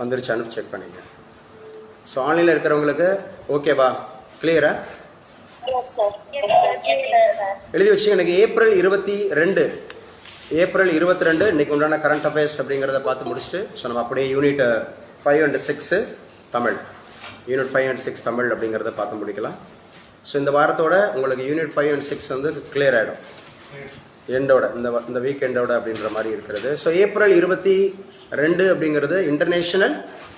வந்துருச்சான்னு check பண்ணிங்க. So ஆன்லைனில் இருக்கிறவங்களுக்கு ஓகேவா கிளியரா. எழுதி வச்சுங்க எனக்கு ஏப்ரல் இருபத்தி ரெண்டு. ஏப்ரல் இருபத்தி ரெண்டு இன்னைக்கு உண்டான கரண்ட் அஃபேர்ஸ் அப்படிங்கிறத பார்த்து முடிச்சுட்டு ஸோ நம்ம அப்படியே unit five and six Tamil. Unit five and six Tamil அப்படிங்கிறத பார்த்து முடிக்கலாம். ஸோ இந்த வாரத்தோட உங்களுக்கு யூனிட் ஃபைவ் அண்ட் சிக்ஸ் வந்து கிளியர் ஆகிடும் எண்டோட இந்த வ- இந்த வீக் எண்டோட அப்படின்ற மாதிரி இருக்கிறது. ஸோ ஏப்ரல் இருபத்தி ரெண்டு அப்படிங்கிறது இன்டர்நேஷனல்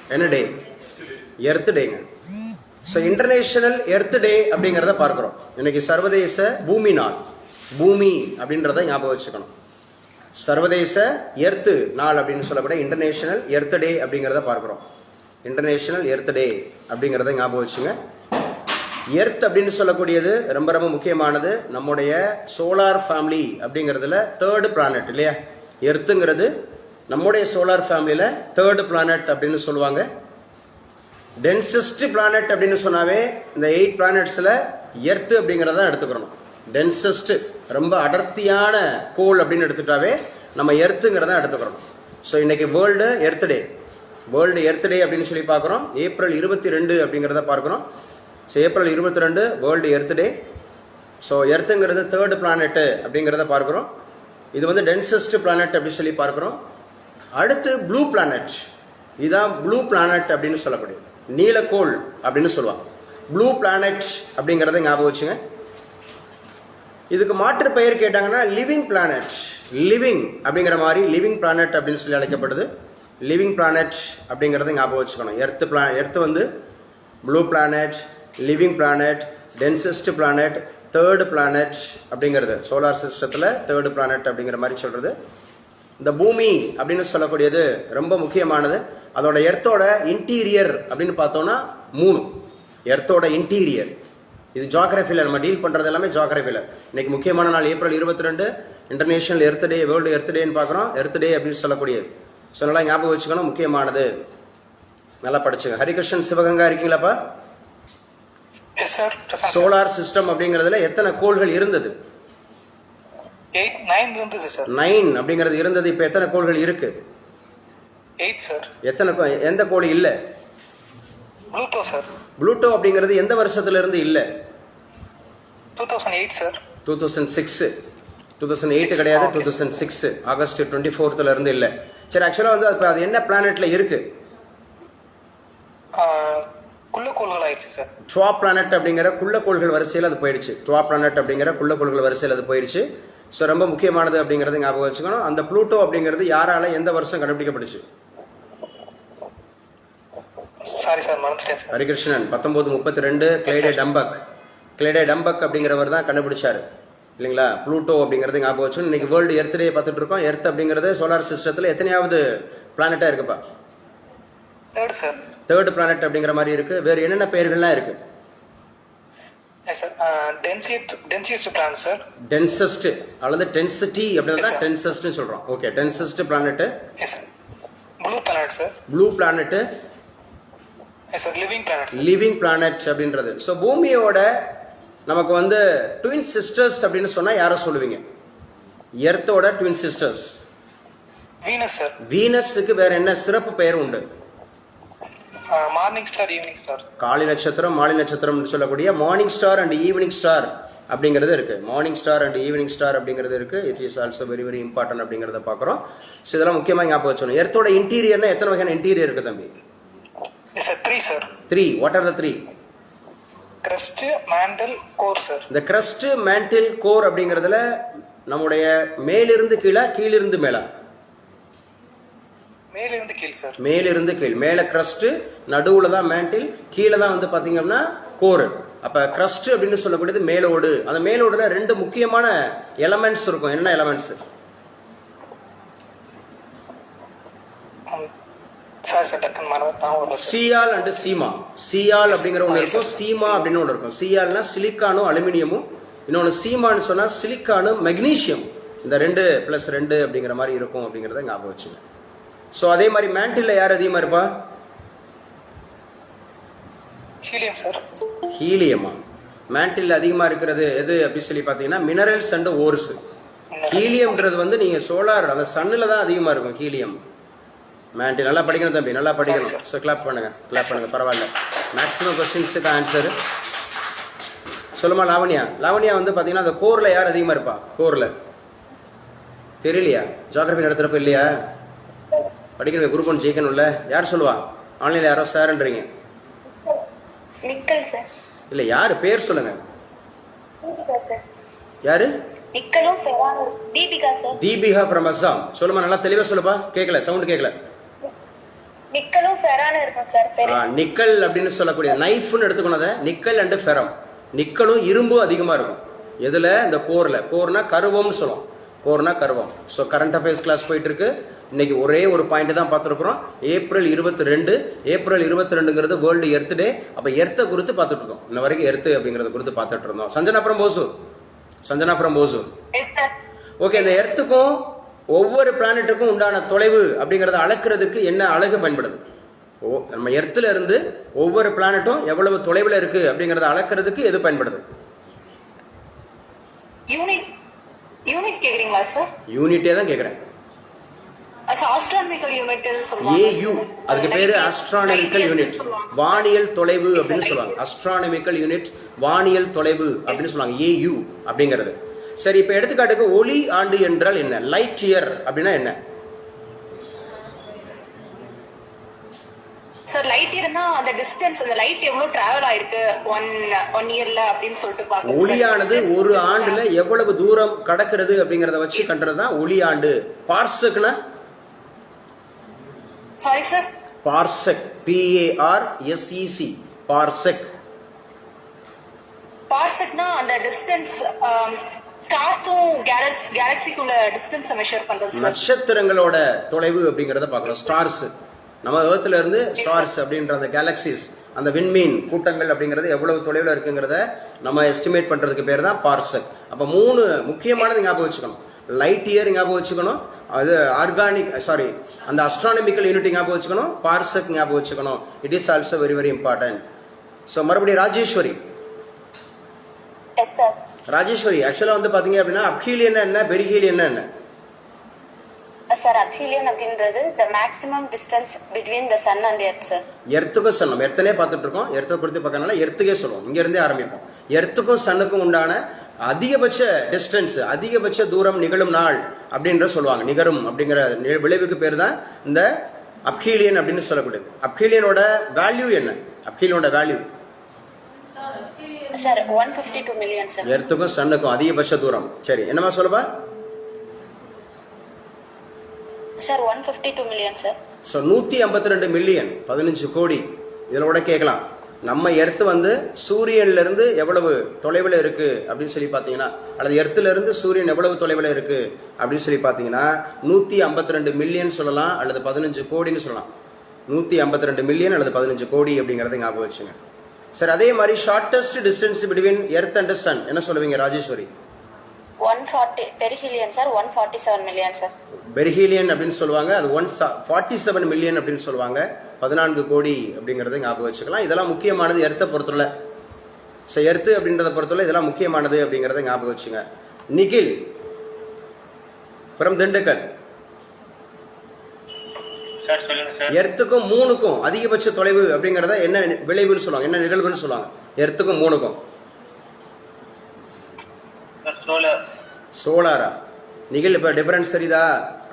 என்ன டே எர்த் டேங்க ஸோ இன்டர்நேஷனல் எர்த் டே அப்படிங்கிறத பார்க்குறோம். இன்னைக்கு சர்வதேச பூமி நாள். பூமி அப்படின்றத ஞாபகம் வச்சுக்கணும். சர்வதேச எர்த்து நாள் அப்படின்னு சொல்லக்கூடிய இன்டர்நேஷனல் எர்த் டே அப்படிங்கிறத பார்க்குறோம். இன்டர்நேஷனல் எர்த் டே அப்படிங்கிறத ஞாபகம் வச்சுங்க. எர்த் அப்படின்னு சொல்லக்கூடியது ரொம்ப ரொம்ப முக்கியமானது. நம்முடைய சோலார் ஃபேமிலி அப்படிங்கிறதுல தேர்டு பிளானட் இல்லையா? எர்த்துங்கிறது நம்முடைய சோலார் ஃபேமிலியில் தேர்டு பிளானட் அப்படின்னு சொல்லுவாங்க. டென்சஸ்ட் பிளானட் அப்படின்னு சொன்னாவே இந்த எயிட் பிளானட்ஸில் எர்த்து அப்படிங்கிறத எடுத்துக்கிறோம் எடுத்துக்கிறணும். டென்சஸ்ட் ரொம்ப அடர்த்தியான கோல் அப்படின்னு எடுத்துட்டாவே நம்ம எர்த்துங்கிறத எடுத்துக்கிறோம் ஸோ இன்னைக்கு world earth day world earth day அப்படின்னு சொல்லி பார்க்குறோம். ஏப்ரல் இருபத்தி ரெண்டு அப்படிங்கிறத பார்க்குறோம். ஸோ ஏப்ரல் இருபத்தி ரெண்டு வேர்ல்டு எர்த் டே ஸோ எர்த்துங்கிறது தேர்டு பிளானெட்டு அப்படிங்கிறத பார்க்குறோம். இது வந்து டென்சஸ்ட் பிளானட் அப்படின்னு சொல்லி பார்க்குறோம். அடுத்து ப்ளூ பிளானட் இதுதான் ப்ளூ பிளானட் அப்படின்னு சொல்லக்கூடியது நீலக்கோள் அப்படின்னு சொல்லுவாங்க. ப்ளூ பிளானட் அப்படிங்கிறத ஞாபகம் வச்சுங்க. இதுக்கு மாற்று பெயர் கேட்டாங்கன்னா லிவிங் பிளானட் லிவிங் அப்படிங்கிற மாதிரி லிவிங் பிளானட் அப்படின்னு சொல்லி அழைக்கப்படுது. லிவிங் பிளானட் அப்படிங்கிறத ஞாபகம் வச்சுக்கணும். எர்த்து பிளா எர்த்து வந்து blue planet living planet densest planet third planet அப்படிங்கிறது. சோலார் சிஸ்டத்தில் தேர்டு பிளானட் அப்படிங்கிற மாதிரி சொல்கிறது இந்த பூமி அப்படின்னு சொல்லக்கூடியது ரொம்ப முக்கியமானது. அதோட எர்த்தோட இன்டீரியர் அப்படின்னு பார்த்தோம்னா மூணு எர்த்தோட இன்டீரியர் இது ஜாகிரபியில் நம்ம டீல் பண்ணுறது எல்லாமே ஜாகிரபியில் இன்றைக்கி முக்கியமான நாள் ஏப்ரல் இருபத்தி ரெண்டு international earth day world earth டேன்னு பார்க்குறோம். எர்த் டே அப்படின்னு சொல்லக்கூடியது. ஸோ நல்லா ஞாபகம் வச்சுக்கணும் முக்கியமானது. நல்லா படிச்சுங்க Harikrishnan Sivaganga இருக்கீங்களாப்பா yes sir Prashanth sir solar system அப்படிங்கிறதுல எத்தனை கோள்கள் இருந்தது? நைன் இருந்துச்சு சார் நைன் அப்படிங்கிறது இருந்தது இப்போ எத்தனை கோள்கள் இருக்கு? எத்தனை எந்த கோள் இல்லை? ப்ளூட்டோ சார் ப்ளூட்டோ அப்படிங்கிறது எந்த வருஷத்துல இருந்து இல்லை two thousand eight sir two thousand six two thousand eight கிடையாது two thousand six August twenty ஃபோர்த்தில் இருந்து இல்லை. சரி ஆக்சுவலாக வந்து அது என்ன பிளானெட்டில் இருக்கு? குள்ளக்கோள்கள் ஆயிடுச்சு சார். ட்வா பிளானட் அப்படிங்கிற குள்ளக்கோள்கள் வரிசையில் அது போயிடுச்சு. ட்வா பிளானட் அப்படிங்கிற குள்ளக்கோள்கள் வரிசையில் அது போயிடுச்சு. ஸோ ரொம்ப முக்கியமானது அப்படிங்கிறது ஞாபகம் வச்சுக்கணும். அந்த ப்ளூட்டோ அப்படிங்கிறது யாரால எந்த வருஷம் கண்டுபிடிக்கப்பட்டுச்சு சாரி சார் மறந்துட்டேன் சார். ஹரிகிருஷ்ணன் பத்தொன்பது முப்பத்தி ரெண்டு கிளேடே டம்பக். கிளேடே டம்பக் அப்படிங்கிறவர் தான் கண்டுபிடிச்சாரு. இல்லைங்களா? ப்ளூட்டோ அப்படிங்கிறது ஞாபகம் வச்சு இன்னைக்கு வேர்ல்டு எர்த் டே பார்த்துட்டு இருக்கோம். எர்த் அப்படிங்கிறது சோலார் சிஸ்டத்தில் எத்தனையாவது பிளானட்டாக இருக்குப்பா? தேர்ட் சார் தேர்ட் பிளானட் அப்படிங்கிற மாதிரி இருக்கு. வேறு என்னென்ன பெயர்கள்லாம் இருக்கு? எஸ் சார் டென்சியட் டென்சியஸ்ட் பிளான் சார் டென்சஸ்ட் அல்லது டென்சிட்டி அப்படின்னு. டென்சஸ்ட்னு சொல்கிறோம் okay densest planet blue planet sir blue planet living planet sir living planet அப்படின்றது. ஸோ பூமியோட நமக்கு வந்து ட்வின் சிஸ்டர்ஸ் அப்படின்னு சொன்னால் யாரை சொல்லுவீங்க? எர்த்தோட ட்வின் சிஸ்டர்ஸ் வீனஸ் சார் வீனஸுக்கு வேற என்ன சிறப்பு பெயர் உண்டு? மார்னிங் ஸ்டார் ஈவினிங் ஸ்டார் காலை நட்சத்திரம் மாலை நட்சத்திரம் சொல்லக்கூடிய morning star and evening star அப்படிங்கிறது இருக்கு. Morning star and evening star அப்படிங்கிறது இருக்கு. It is also very very important அப்படிங்கிறத பார்க்குறோம். ஸோ இதெல்லாம் முக்கியமாக ஞாபகம் வச்சோம் எர்த்தோட இன்டீரியர்னா எத்தனை வகையான இன்டீரியர் இருக்கு தம்பி? Three sir three what are the three crust mantle core sir இந்த கிரஸ்ட் மேண்டில் கோர் அப்படிங்கிறதுல நம்முடைய மேலிருந்து கீழே கீழிருந்து மேலே. மேலிருந்து கீழ் சார் மேலிருந்து கீழ். மேலே கிரஸ்ட் நடுவில் தான் மேண்டில் கீழே தான் வந்து பார்த்தீங்கன்னா கோர். அப்போ கிரஸ்ட் அப்படின்னு சொல்லக்கூடியது மேலோடு அந்த மேலோடுல ரெண்டு முக்கியமான எலமெண்ட்ஸ் இருக்கும். என்ன elements sial and sima. Sial அப்படிங்கிற ஒன்று இருக்கும். சீமா அப்படின்னு ஒன்று இருக்கும். சியால்னா சிலிக்கானும் அலுமினியமும் இன்னொன்று சீமான்னு சொன்னால் சிலிக்கானும் மெக்னீஷியம் இந்த ரெண்டு ப்ளஸ் ரெண்டு அப்படிங்கிற மாதிரி இருக்கும் அப்படிங்கிறத ஞாபகம் வச்சுங்க. ஸோ அதே மாதிரி மேண்டில்ல யார் அதிகமாக இருப்பா? Helium sir ஹீலியமா? மேண்டில் அதிகமாக இருக்கிறது எது அப்படி சொல்லி பார்த்தீங்கன்னா மினரல்ஸ் அண்ட் ஓர்ஸ் ஹீலியம்ன்றது வந்து நீங்கள் சோலார் அந்த சன்னில் தான் அதிகமாக இருக்கும் ஹீலியம். மேண்டி நல்லா படிக்கணும் தம்பி நல்லா படிக்கணும். ஸோ கிளாப் பண்ணுங்க கிளாப் பண்ணுங்க பரவாயில்ல. மேக்ஸிமம் கொஸ்டின்ஸுக்கு ஆன்சர் சொல்லுமா லாவண்யா? லாவண்யா வந்து பார்த்தீங்கன்னா அந்த கோரில் யார் அதிகமாக இருப்பா? கோரில் தெரியலையா? ஜாகிரபி நடத்துகிறப்ப இல்லையா? படிக்கணும் குரூப் ஒன்று ஜெயிக்கணும்ல? யார் சொல்லுவா? ஆன்லைனில் யாரோ சார்ன்றீங்க. இல்லை யார்? பேர் சொல்லுங்க. யாரு? தீபிகா ஃப்ரம் அஸ்ஸாம் சொல்லுமா நல்லா தெளிவாக சொல்லுப்பா. கேட்கல சவுண்ட் கேட்கல நிக்கல் அப்படின்னு சொல்லக்கூடிய நைஃப்னு எடுத்துக்கணும் நிக்கல் அண்டு ஃபெரம். நிக்கலும் இரும்பும் அதிகமாக இருக்கும். எதில்? இந்த கோரில். கோர்னா கருவம்னு சொல்லுவோம். கோர்னா கருவம். ஸோ கரண்ட் அஃபேர்ஸ் கிளாஸ் போயிட்டு இருக்கு. இன்னைக்கு ஒரே ஒரு பாயிண்ட் தான் பார்த்துருக்குறோம். ஏப்ரல் இருபத்தி ரெண்டு ஏப்ரல் இருபத்தி ரெண்டுங்கிறது வேர்ல்டு எர்த் டே அப்போ எர்த்தை குறித்து பார்த்துட்டு இருந்தோம் இன்ன வரைக்கும் எர்த்து அப்படிங்கிறத குறித்து பார்த்துட்டு இருந்தோம் சஞ்சனாபுரம் போசு சஞ்சனாபுரம் போசு ஓகே இந்த எர்த்துக்கும் ஒவ்வொரு பிளானட்டுக்கும் உண்டான தொலைவு அப்படிங்கறத அளக்கிறதுக்கு என்ன அழகு பயன்படுது? ஓ நம்ம எர்த்துல இருந்து ஒவ்வொரு பிளானட்டும் எவ்வளவு தொலைவில் இருக்கு அப்படிங்கறத அளக்கிறதுக்கு எது பயன்படுது? யூனிட் யூனிட் கேக்குறீங்களா சார் யூனிட்டே தான் கேட்குறேன் சார் ஆஸ்ட்ரானமிக்கல் யூனிட் சொல்லுவாங்க ஏயு அதுக்கு பேரு அஸ்ட்ரானமிக்கல் யூனிட் வானியல் தொலைவு அப்படின்னு சொல்லுவாங்க. அஸ்ட்ரானமிக்கல் யூனிட் வானியல் தொலைவு அப்படின்னு சொல்லுவாங்க. ஏயு அப்படிங்கிறது. சரி இப்போ எடுத்துக்காட்டுக்கு ஒளி ஆண்டு என்றால் என்ன? லைட் இயர் அப்படின்னா என்ன? சார் லைட் இயர்னா அந்த டிஸ்டன்ஸ் அந்த லைட் எவ்வளவு டிராவல் ஆயிருக்கு? ஒன் ஒன் இயர்ல அப்படின்னு சொல்லிட்டு பாக்க ஒளியானது ஒரு ஆண்டுல எவ்வளவு தூரம் கடக்கிறது அப்படிங்கறத வச்சு கண்டுறது தான் ஒளி ஆண்டு பார்சக்னா sorry sir parsec P A R S E C parsec பார்செக்னா அந்த டிஸ்டன்ஸ் காத்தும் கேலக்ஸ் கேலக்சிக்குள்ள டிஸ்டன்ஸை மெஷர் பண்றது நட்சத்திரங்களோட தொலைவு அப்படிங்கறத பார்க்கணும் ஸ்டார்ஸ் நம்ம ஏர்த்ல இருந்து ஸ்டார்ஸ் அப்படின்ற அந்த கேலக்சிஸ் அந்த விண்மீன் கூட்டங்கள் அப்படிங்கிறது எவ்வளவு தொலைவில் இருக்குங்கிறத நம்ம எஸ்டிமேட் பண்றதுக்கு பேர் தான் பார்செக் அப்போ மூணு முக்கியமானது ஞாபகம் வச்சுக்கணும். லைட் இயர் ஞாபகம் வச்சுக்கணும். அது ஆர்கானிக் சாரி அந்த அஸ்ட்ரானமிக்கல் யூனிட் ஞாபகம் வச்சுக்கணும் பார்செக் ஞாபகம் வச்சுக்கணும். It is also very very important so மறுபடியும் ராஜேஸ்வரி. எஸ் சார் ராஜேஸ்வரி ஆக்சுவலாக வந்து பார்த்தீங்க அப்படின்னா அப்ஹீலியன் என்ன பெரிஹீலியன் என்ன? சார் அப்ஹீலியன் அப்படின்றது the maximum distance between the sun and earth sir எர்த்துக்கும் sun நம்ம எர்த்தனே பார்த்துட்டு இருக்கோம். எர்த்தை குறித்து பார்க்கறனால எர்த்துக்கே சொல்லுவோம். இங்க இருந்தே ஆரம்பிப்போம். எர்த்துக்கும் சன்னுக்கும் உண்டான அதிகபட்ச டிஸ்டன்ஸ் அதிகபட்ச தூரம் நிகழும் நாள் அப்படின்ற சொல்லுவாங்க. நிகரும் அப்படிங்கிற விளைவுக்கு பேர் தான் இந்த அப்ஹீலியன் அப்படின்னு சொல்லக்கூடியது. அப்ஹீலியனோட வேல்யூ என்ன? அப்ஹீலியனோட வேல்யூ எர்த்துக்கும் சன்னுக்கும் அதிகபட்ச தூரம். சரி என்னமா சொல்லுப்பா? Sir one fifty two million sir so நூற்றி ஐம்பத்தி ரெண்டு மில்லியன் பதினஞ்சு கோடி. இதில் கூட கேட்கலாம். நம்ம எர்த்து வந்து சூரியன்ல இருந்து எவ்வளவு தொலைவில் இருக்கு அப்படின்னு சொல்லி பார்த்தீங்கன்னா அல்லது எர்த்துல இருந்து சூரியன் எவ்வளவு தொலைவில் இருக்கு அப்படின்னு சொல்லி பார்த்தீங்கன்னா நூற்றி ஐம்பத்தி ரெண்டு மில்லியன் சொல்லலாம் அல்லது பதினஞ்சு கோடின்னு சொல்லலாம். நூற்றி ஐம்பத்தி ரெண்டு மில்லியன் அல்லது பதினஞ்சு கோடி அப்படிங்கிறத ஞாபகம் வச்சுங்க. சரி அதே மாதிரி shortest distance between earth and sun என்ன சொல்லுவீங்க Rajeswari? One forty perihelion sir one forty seven million sir perihelion அப்படின்னு சொல்லுவாங்க அது ஒன் ஃபார்ட்டி செவன் மில்லியன் அப்படின்னு சொல்லுவாங்க. பதினான்கு கோடி அப்படிங்கறத ஞாபகம் வச்சுக்கலாம். இதெல்லாம் முக்கியமானது எர்த்தை பொறுத்தவரை ஸோ எர்த்து அப்படின்றத பொறுத்தவரை இதெல்லாம் முக்கியமானது அப்படிங்கறத ஞாபகம் வச்சுங்க. நிகில் ஃப்ரம் திண்டுக்கல். எர்த்துக்கும் மூணுக்கும் அதிகபட்ச தொலைவு அப்படிங்கறத என்ன விளைவுன்னு சொல்லுவாங்க என்ன நிகழ்வுன்னு சொல்லுவாங்க. எர்த்துக்கும் மூணுக்கும். சோலார் சோலாரா நிகழ் இப்போ டிஃபரன்ஸ் தெரியுதா?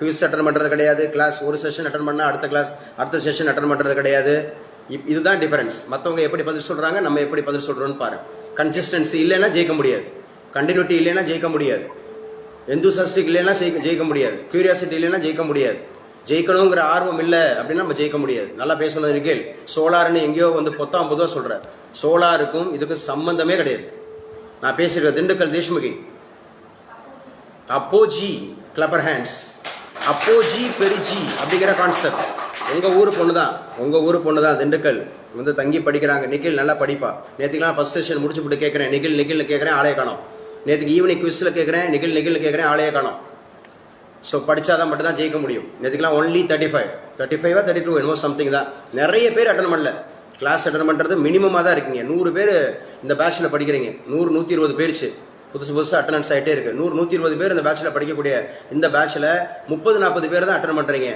குவிஸ் அட்டன் பண்ணுறது கிடையாது. கிளாஸ் ஒரு செஷன் அட்டன் பண்ணால் அடுத்த கிளாஸ் அடுத்த செஷன் அட்டன் பண்ணுறது கிடையாது. இப் இதுதான் டிஃபரன்ஸ் மற்றவங்க எப்படி பதில் சொல்கிறாங்க நம்ம எப்படி பதில் சொல்கிறோன்னு பாரு. கன்சிஸ்டன்சி இல்லைன்னா ஜெயிக்க முடியாது. கண்டினியூட்டி இல்லைன்னா ஜெயிக்க முடியாது. எந்தூசாஸ்டிக் இல்லைன்னா ஜெயிக்க ஜெயிக்க முடியாது. கியூரியாசிட்டி இல்லைன்னா ஜெயிக்க முடியாது. ஜெயிக்கணுங்கிற ஆர்வம் இல்லை அப்படின்னா நம்ம ஜெயிக்க முடியாது. நல்லா பேசணும் நிகழ் சோலார்னு எங்கேயோ வந்து பொத்தாம் பொதுவாக சொல்கிறேன் சோலாருக்கும் இதுக்கும் சம்பந்தமே கிடையாது. நான் பேசியிருக்கேன் திண்டுக்கல் தேஷ்முகி. அப்போஜி கிளப்பர் ஹேண்ட்ஸ் அப்போஜி பெரிஜி அப்படிங்கிற கான்செப்ட் உங்கள் ஊர் பொண்ணு தான் உங்கள் ஊர் பொண்ணு தான் திண்டுக்கல். வந்து தங்கி படிக்கிறாங்க. நிகில் நல்லா படிப்பா. நேற்றுக்கெல்லாம் ஃபஸ்ட் செஷன் முடிச்சு போட்டு கேட்குறேன் நிகில் நிகில்னு கேட்குறேன் ஆலய காணும். நேற்றுக்கு ஈவினிங் குவிஸில் கேட்குறேன் நிகில் நிகில்னு கேட்குறேன் ஆலய காணும். ஸோ படித்தாதான் மட்டும் தான் ஜெயிக்க முடியும். நேற்றுக்கெல்லாம் ஒன்லி தேர்ட்டி ஃபைவ் தேர்ட்டி ஃபைவா தேர்ட்டி டூ என்னமோ சம்திங் தான். நிறைய பேர் அட்டன் பண்ணல. கிளாஸ் அட்டன் பண்ணுறது மினிமமாக தான் இருக்கீங்க. நூறு பேர் இந்த பேட்சில் படிக்கிறீங்க. நூறு நூற்றி இருபது பேர்ச்சு. புதுசு புதுசு அட்டண்டன்ஸ் ஆகிட்டே இருக்குது நூறு நூற்றி இருபது பேர் இந்த பேட்சில் படிக்கக்கூடிய இந்த பேட்சில் முப்பது நாற்பது பேர் தான் அட்டன் பண்ணுறீங்க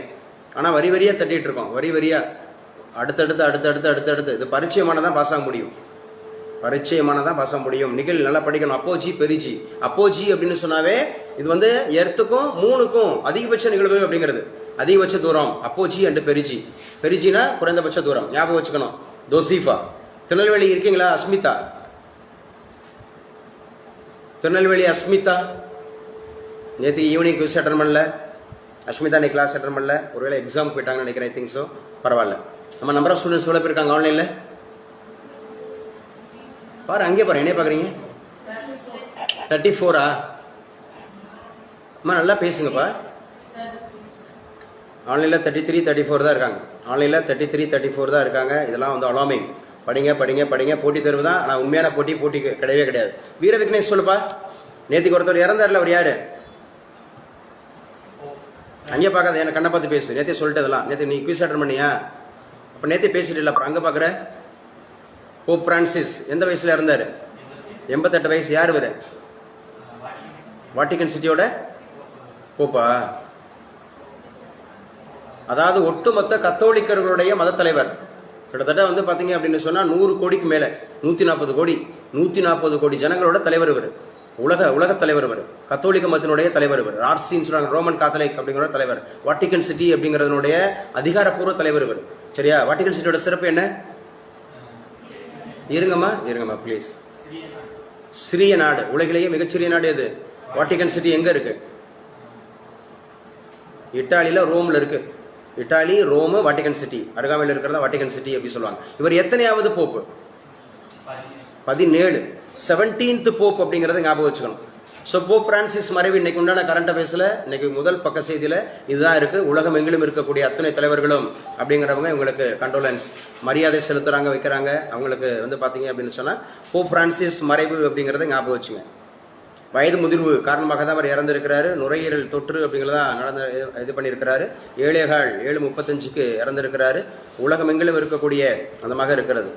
ஆனால் வரி வரியாக தட்டிகிட்டு இருக்கோம். வரி வரியாக அடுத்தடுத்து அடுத்தடுத்து அடுத்தடுத்து இது பரிச்சயமானதான் பாஸ் ஆக முடியும். பரிச்சயமானதான் பாஸ் ஆக முடியும். நிகழ் நல்லா படிக்கணும். அப்போஜி பெரிஜி அப்போஜி அப்படின்னு சொன்னாவே இது வந்து எர்த்துக்கும் மூணுக்கும் அதிகபட்ச நிகழ்வு அப்படிங்கிறது. அதிகபட்ச தூரம். அப்போஜி அண்டு பெரிஜி பெரிஜினா குறைந்தபட்ச தூரம். ஞாபகம் வச்சுக்கணும். தோசீஃபா திருநெல்வேலி இருக்கீங்களா? அஸ்மிதா. திருநெல்வேலி அஸ்மிதா. நேற்று ஈவினிங் குவிஸ் அட்டன் பண்ணல. அஸ்மிதா நீ கிளாஸ் அட்டன் பண்ணல. ஒருவேளை எக்ஸாம் போயிட்டாங்கன்னு நினைக்கிறேன் ஐ திங்க் ஸோ பரவாயில்ல. நம்ம நம்பர் ஆஃப் ஸ்டூடெண்ட்ஸ் எவ்வளோ பேர் இருக்காங்க ஆன்லைனில் பாரு அங்கேயே பாரு என்ன பார்க்குறீங்க தேர்ட்டி ஃபோரா அம்மா நல்லா பேசுங்கப்பா. ஆன்லைனில் தேர்ட்டி த்ரீ தேர்ட்டி ஃபோர் தான் இருக்காங்க. ஆன்லைனில் தேர்ட்டி த்ரீ தேர்ட்டி ஃபோர் தான் இருக்காங்க. இதெல்லாம் வந்து அலாமிங் படிங்க படிங்க படிங்க. போட்டி தேர்வு தான். ஆனால் உண்மையான போட்டி போட்டி கிடையவே கிடையாது. வீர விக்னேஷ் சொல்லுப்பா. நேற்றுக்கு ஒருத்தர் இறந்தார்ல அவர் யாரு? அங்கே பார்க்காத என்ன கண்ணை பார்த்து பேசு. நேற்றே சொல்லிட்டதெல்லாம் நேற்று நீ குவிஸ் அட்டன் பண்ணியா? அப்போ நேற்றே பேசிட்டு இல்லை. அப்புறம் அங்கே பார்க்குற போப் பிரான்சிஸ் எந்த வயசில் இறந்தார்? எண்பத்தெட்டு வயசு. யார் இவர்? வாட்டிகன் சிட்டியோட போப்பா அதாவது ஒட்டுமொத்த கத்தோலிக்கர்களுடைய மதத்தலைவர். கிட்டத்தட்ட வந்து பார்த்தீங்க அப்படின்னு சொன்னால் நூறு கோடிக்கு மேலே நூற்றி நாற்பது கோடி நூற்றி நாற்பது கோடி ஜனங்களோட தலைவர் இவர். உலக உலக தலைவர் இவர். கத்தோலிக்க மதத்தினுடைய தலைவர் இவர். ஆர்சின்னு சொல்கிறாங்க ரோமன் காத்தலிக் அப்படிங்கிற தலைவர். வாட்டிகன் சிட்டி அப்படிங்கிறதுனுடைய அதிகாரப்பூர்வ தலைவர் இவர். சரியா? வாட்டிகன் சிட்டியோட சிறப்பு என்ன? இருங்கம்மா இருங்கம்மா ப்ளீஸ் சிறிய நாடு. உலகிலேயே மிகச்சிறிய நாடு எது? வாட்டிகன் சிட்டி எங்கே இருக்கு? இட்டாலியில் ரோமில் இருக்குது இட்டாலி ரோமு வாட்டிகன் சிட்டி அருகாமையில் இருக்கிறதா வாட்டிகன் சிட்டி அப்படி சொல்லுவாங்க. இவர் எத்தனையாவது போப்பு? பதினேழு. செவன்டீன்த் போப் அப்படிங்கிறத ஞாபகம் வச்சுக்கணும். ஸோ போப் பிரான்சிஸ் மறைவு இன்னைக்கு உண்டான கரண்ட் அஃபேர்ஸில் இன்னைக்கு முதல் பக்க செய்தியில் இதுதான் இருக்குது உலகம் எங்கிலும் இருக்கக்கூடிய அத்தனை தலைவர்களும் அப்படிங்கிறவங்க இவங்களுக்கு கண்டோலன்ஸ் மரியாதை செலுத்துகிறாங்க வைக்கிறாங்க. அவங்களுக்கு வந்து பார்த்தீங்க அப்படின்னு சொன்னால் போப் பிரான்சிஸ் மறைவு அப்படிங்கிறத ஞாபகம் வச்சுங்க. வயது முதிர்வு காரணமாக தான் அவர் இறந்திருக்கிறாரு. நுரையீரல் தொற்று அப்படிங்கிறதா நடந்த இது- பண்ணியிருக்கிறாரு. ஏழேகால் ஏழு முப்பத்தஞ்சுக்கு இறந்திருக்கிறாரு. உலகமெங்கிலும் இருக்கக்கூடிய அந்தமாக இருக்கிறது.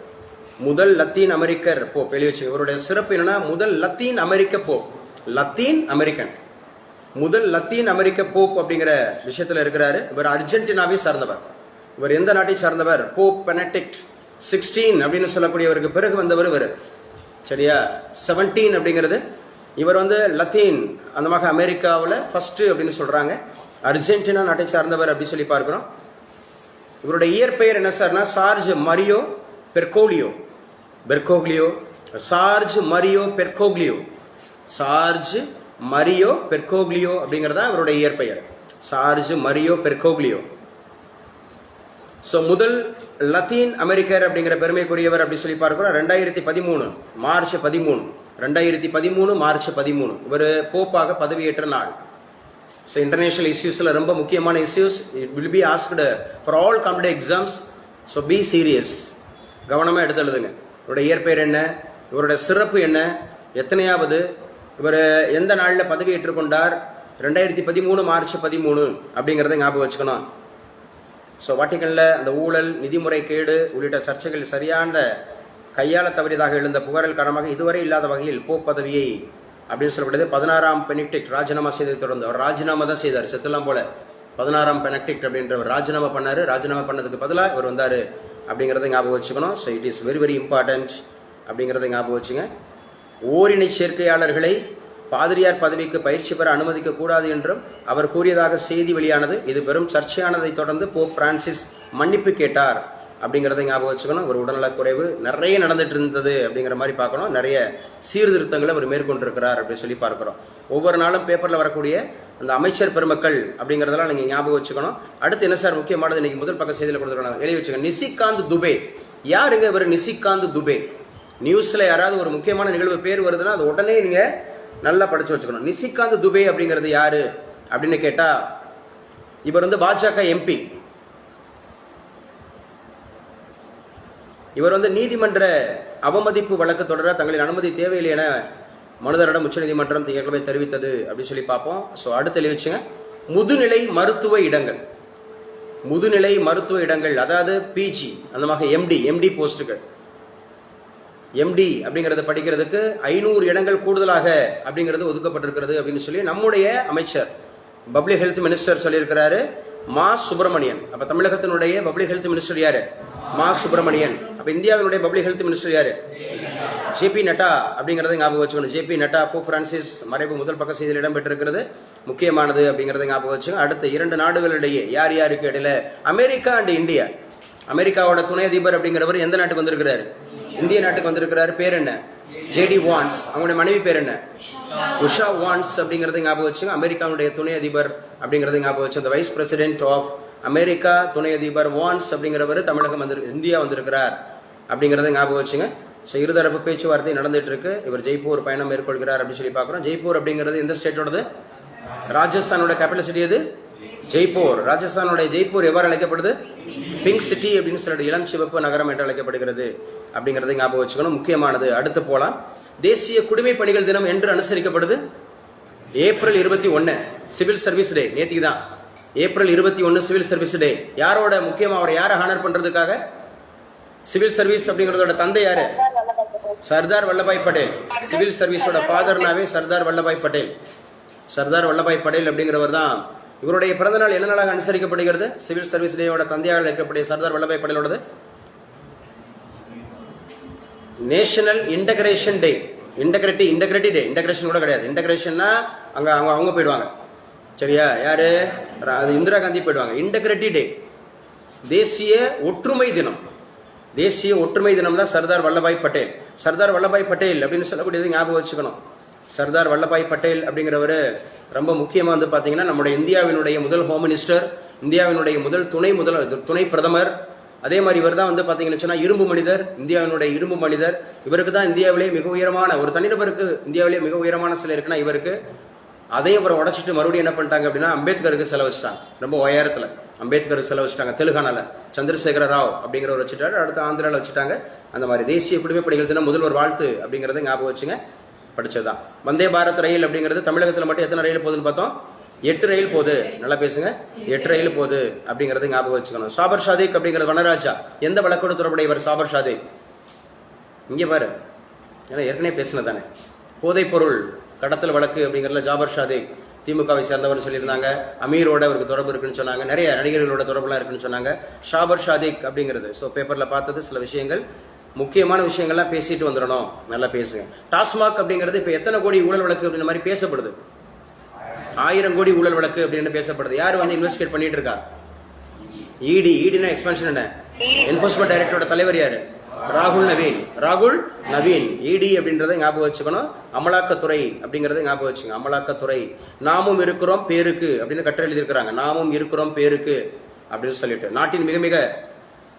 முதல் லத்தீன் அமெரிக்கர் போப் எழுதி வச்சு. இவருடைய சிறப்பு என்னன்னா முதல் லத்தீன் அமெரிக்க போப் லத்தீன் அமெரிக்கன். முதல் லத்தீன் அமெரிக்க போப் அப்படிங்கிற விஷயத்தில் இருக்கிறாரு. இவர் அர்ஜென்டினாவை சார்ந்தவர். இவர் எந்த நாட்டை சார்ந்தவர்? போப் பெனடிக்ட் சிக்ஸ்டீன் அப்படின்னு சொல்லக்கூடியவருக்கு பிறகு வந்தவர் இவர். சரியா? செவன்டீன் அப்படிங்கிறது இவர் வந்து லத்தீன் அந்த மாதிரி அமெரிக்காவில் ஃபஸ்ட்டு அப்படின்னு சொல்கிறாங்க அர்ஜென்டினா நாட்டை சார்ந்தவர் அப்படின்னு சொல்லி பார்க்கிறோம். இவருடைய இயற்பெயர் என்ன சார்னா Jorge Mario Bergoglio Bergoglio Jorge Mario Bergoglio. Jorge Mario Bergoglio அப்படிங்கிறதா இவருடைய இயற்பெயர். Jorge Mario Bergoglio. ஸோ முதல் லத்தீன் அமெரிக்கர் அப்படிங்கிற பெருமைக்குரியவர் அப்படி சொல்லி பார்க்கிறோம். ரெண்டாயிரத்தி பதிமூணு மார்ச் பதிமூணு. ரெண்டாயிரத்தி பதிமூணு மார்ச் பதிமூணு. இவர் போப்பாக பதவியேற்ற நாள். ஸோ இன்டர்நேஷனல் இஷ்யூஸில் ரொம்ப முக்கியமான issues it will be asked for all competitive exams so be serious கவனமாக எடுத்து எழுதுங்க இவருடைய இயற்பெயர் என்ன? இவருடைய சிறப்பு என்ன? எத்தனையாவது? இவர் எந்த நாளில் பதவி கொண்டார்? ரெண்டாயிரத்தி பதிமூணு மார்ச் பதிமூணு அப்படிங்கிறத ஞாபகம் வச்சுக்கணும். ஸோ வாட்டிக்கனில் அந்த ஊழல் நிதிமுறை கேடு உள்ளிட்ட சர்ச்சைகள் சரியான கையாள தவறியதாக எழுந்த புகாரில் காரணமாக இதுவரை இல்லாத வகையில் போப் பதவியை அப்படின்னு சொல்லப்படுது. பதினாறாம் பெனிக்டிக் ராஜினாமா செய்ததை தொடர்ந்து அவர் ராஜினாமா தான் செய்தார். செத்துலாம் போல. பதினாறாம் பெனக்டிக்ட் அப்படின்றவர் ராஜினாமா பண்ணார். ராஜினாமா பண்ணதுக்கு பதிலாக இவர் வந்தார் அப்படிங்கிறத ஞாபகம் வச்சுக்கணும். So it is very very important அப்படிங்கிறத ஞாபகம் வச்சுங்க. ஓரினை சேர்க்கையாளர்களை பாதிரியார் பதவிக்கு பயிற்சி பெற அனுமதிக்க கூடாது என்றும் அவர் கூறியதாக செய்தி வெளியானது. இது பெரும் சர்ச்சையானதை தொடர்ந்து போப் பிரான்சிஸ் மன்னிப்பு கேட்டார். அப்படிங்கிறத ஞாபகம் வச்சுக்கணும். ஒரு உடல்நலக் குறைவு நிறைய நடந்துட்டு இருந்தது அப்படிங்கிற மாதிரி பார்க்கணும். நிறைய சீர்திருத்தங்களை அவர் மேற்கொண்டிருக்கிறார் அப்படின்னு சொல்லி பார்க்கிறோம். ஒவ்வொரு நாளும் பேப்பரில் வரக்கூடிய அந்த அமைச்சர் பெருமக்கள் அப்படிங்கிறதெல்லாம் நீங்கள் ஞாபகம் வச்சுக்கணும். அடுத்து என்ன சார் முக்கியமானது? இன்னைக்கு முதல் பக்க செய்தியில் கொடுத்துருக்காங்க. எழுதி வச்சுக்கோங்க. நிசிகாந்த் துபே. யாருங்க இவர் நிசிகாந்த் துபே? நியூஸில் யாராவது ஒரு முக்கியமான நிகழ்வு பேர் வருதுன்னா அது உடனே நீங்கள் நல்லா படித்து வச்சுக்கணும். நிசிகாந்த் துபே அப்படிங்கிறது யார் அப்படின்னு கேட்டால் இவர் வந்து பாஜக எம்பி. இவர் வந்து நீதிமன்ற அவமதிப்பு வழக்கு தொடர தங்களின் அனுமதி தேவையில்லை என மனுதாரிடம் உச்சநீதிமன்றம் திங்கட்கிழமை தெரிவித்தது அப்படின்னு சொல்லி பார்ப்போம். ஸோ அடுத்து வச்சுங்க முதுநிலை மருத்துவ இடங்கள். முதுநிலை மருத்துவ இடங்கள் அதாவது பிஜி அந்த மாதிரி எம்டி எம்டி போஸ்ட்டுகள் எம்டி அப்படிங்கிறத படிக்கிறதுக்கு ஐநூறு இடங்கள் கூடுதலாக அப்படிங்கிறது ஒதுக்கப்பட்டிருக்கிறது அப்படின்னு சொல்லி நம்முடைய அமைச்சர் பப்ளிக் ஹெல்த் மினிஸ்டர் சொல்லியிருக்கிறாரு. மா. சுப்பிரமணியன். அப்போ தமிழகத்தினுடைய பப்ளிக் ஹெல்த் மினிஸ்டர் யாரு? மா சுப்பிரமணியன். அப்போ இந்தியாவினுடைய பப்ளிக் ஹெல்த் மினிஸ்டர் யார்? ஜேபி நட்டா அப்படிங்கிறத ஞாபகம் வச்சுக்கணும். ஜேபி நட்டா ஃபோ பிரான்சிஸ் மறைவு முதல் பக்க செய்தியில் இடம்பெற்றிருக்கிறது. முக்கியமானது அப்படிங்கிறத ஞாபகம் வச்சுங்க. அடுத்த இரண்டு நாடுகளிடையே யார் யாருக்கு இடையில? America and India. அமெரிக்காவோட துணை அதிபர் அப்படிங்கிறவர் எந்த நாட்டுக்கு வந்திருக்கிறாரு? இந்திய நாட்டுக்கு வந்திருக்கிறாரு. பேர் என்ன? ஜேடி வான்ஸ் அவங்களுடைய மனைவி பேர் என்ன? உஷா வான்ஸ் அப்படிங்கிறத ஞாபகம் வச்சுங்க. அமெரிக்காவுடைய துணை அதிபர் அப்படிங்கிறத ஞாபகம் வச்சு அந்த வைஸ் பிரசிடென்ட் ஆஃப் அமெரிக்கா துணை அதிபர் வான்ஸ் அப்படிங்கிறவர் தமிழகம் வந்து இந்தியா வந்திருக்கிறார் அப்படிங்கிறத ஞாபகம் வச்சுங்க. ஸோ இருதரப்பு பேச்சுவார்த்தை நடந்துட்டு இருக்கு இவர் ஜெய்ப்பூர் பயணம் மேற்கொள்கிறார் அப்படின்னு சொல்லி பார்க்குறோம். ஜெய்ப்பூர் அப்படிங்கிறது எந்த ஸ்டேட்டோடது? ராஜஸ்தானோட கேபிட்டல் சிட்டி எது? ஜெய்ப்பூர். ராஜஸ்தானோட ஜெய்ப்பூர் எவ்வாறு அழைக்கப்படுது? பிங்க் சிட்டி அப்படின்னு சொல்லிட்டு இளம் சிவப்பு நகரம் என்று அழைக்கப்படுகிறது அப்படிங்கிறத ஞாபகம் வச்சுக்கணும். முக்கியமானது. அடுத்து போகலாம் தேசிய குடிமை பணிகள் தினம் என்று அனுசரிக்கப்படுது. ஏப்ரல் இருபத்தி ஒன்று சிவில் சர்வீஸ் டே நேத்திக்கு தான். ஏப்ரல் இருபத்தி ஒன்னு சிவில் சர்வீஸ் டே. யாரோட முக்கியமா? அவரை யாரை ஹானர் பண்றதுக்காக? சிவில் சர்வீஸ் அப்படிங்கிறதோட தந்தை யாரு? சர்தார் வல்லபாய் பட்டேல். சிவில் சர்வீஸோட ஃபாதர்னாவே சர்தார் வல்லபாய் பட்டேல். சர்தார் வல்லபாய் பட்டேல் அப்படிங்கிறவர் தான். இவருடைய பிறந்தநாள் என்ன நாளாக அனுசரிக்கப்படுகிறது? சிவில் சர்வீஸ் டேயோட தந்தையாக இருக்கக்கூடிய Sardar Vallabhbhai பட்டேலோடது. National integration day. Integrity integrity day. Integration கூட கிடையாது. இன்டகிரேஷன்னா அங்கே அவங்க அவங்க போயிடுவாங்க. சரியா? யாரு? அது இந்திரா காந்தி போயிடுவாங்க. இன்டகிரிட்டி டே தேசிய ஒற்றுமை தினம். தேசிய ஒற்றுமை தினம் தான் சர்தார் வல்லபாய் பட்டேல். சர்தார் வல்லபாய் பட்டேல் அப்படின்னு சொல்லக்கூடியது ஞாபகம் வச்சுக்கணும். சர்தார் வல்லபாய் பட்டேல் அப்படிங்கிறவர் ரொம்ப முக்கியமாக வந்து பார்த்தீங்கன்னா நம்முடைய இந்தியாவினுடைய முதல் ஹோம் மினிஸ்டர் இந்தியாவினுடைய முதல் துணை முதல் துணை பிரதமர். அதே மாதிரி இவர் தான் வந்து பார்த்தீங்கன்னு சொன்னால் இரும்பு மனிதர் இந்தியாவினுடைய இரும்பு மனிதர். இவருக்கு தான் இந்தியாவிலேயே மிக உயரமான ஒரு தனிநபருக்கு இந்தியாவிலேயே மிக உயரமான சிலை இருக்குன்னா இவருக்கு அதையும் அப்புறம் உடச்சிட்டு மறுபடியும் என்ன பண்ணிட்டாங்க அப்படின்னா அம்பேத்கருக்கு செலவச்சிட்டாங்க. ரொம்ப உயரத்தில். அம்பேத்கர் செலவச்சிட்டாங்க தெலுங்கானால. சந்திரசேகர ராவ் அப்படிங்கிறவர் வச்சுட்டாரு. அடுத்து ஆந்திராவில் வச்சுட்டாங்க. அந்த மாதிரி தேசிய குடிமைப்பணிகள் தினம் முதல்வர் வாழ்த்து அப்படிங்கிறத ஞாபகம் வச்சுங்க. படிச்சதுதான். வந்தே பாரத் ரயில் அப்படிங்கிறது தமிழகத்தில் மட்டும் எத்தனை ரயில் போகுதுன்னு பார்த்தோம்? எட்டு ரயில் போகுது. நல்லா பேசுங்க. எட்டு ரயில் போகுது அப்படிங்கறத ஞாபகம் வச்சுக்கணும். சாபர் ஷாதிக் அப்படிங்கிறது வனராஜா. எந்த வழக்கோடு தொடர்புடையவர் சாபர் ஷாதிக்? இங்கே பாரு. ஏன்னா ஏற்கனவே பேசினதானே போதைப் பொருள். கடத்தல் வழக்கு அப்படிங்கிறதுல ஜாபர் ஷாதிக் திமுகவை சேர்ந்தவர் சொல்லியிருந்தாங்க. அமீரோட அவருக்கு தொடர்பு இருக்குன்னு சொன்னாங்க. நிறைய நடிகர்களோட தொடர்புலாம் இருக்குன்னு சொன்னாங்க. ஷாபர் ஷாதிக் அப்படிங்கிறது. ஸோ பேப்பரில் பார்த்தது சில விஷயங்கள். முக்கியமான விஷயங்கள்லாம் பேசிட்டு வந்துடணும். நல்லா பேசுங்க டாஸ்மாக் அப்படிங்கிறது இப்போ எத்தனை கோடி ஊழல் வழக்கு அப்படின்ற மாதிரி பேசப்படுது. ஆயிரம் கோடி ஊழல் வழக்கு அப்படின்னு பேசப்படுது. யார் வந்து இன்வெஸ்டிகேட் பண்ணிட்டு இருக்கா? இடி இடினா எக்ஸ்பென்ஷன் என்ன? என்போர்ஸ்மெண்ட் டைரக்டரோட தலைவர் யாரு? ராகுல் நவீன். ராகுல் நவீன். இடி அப்படின்றத ஞாபகம் வச்சுக்கணும். அமலாக்கத்துறை அப்படிங்கறத ஞாபகம் வச்சுங்க. அமலாக்கத்துறை. நாமும் இருக்கிறோம் பேருக்கு அப்படின்னு கட்டுரை எழுதியிருக்கிறாங்க. நாமும் இருக்கிறோம் பேருக்கு அப்படின்னு சொல்லிட்டு. நாட்டின் மிக மிக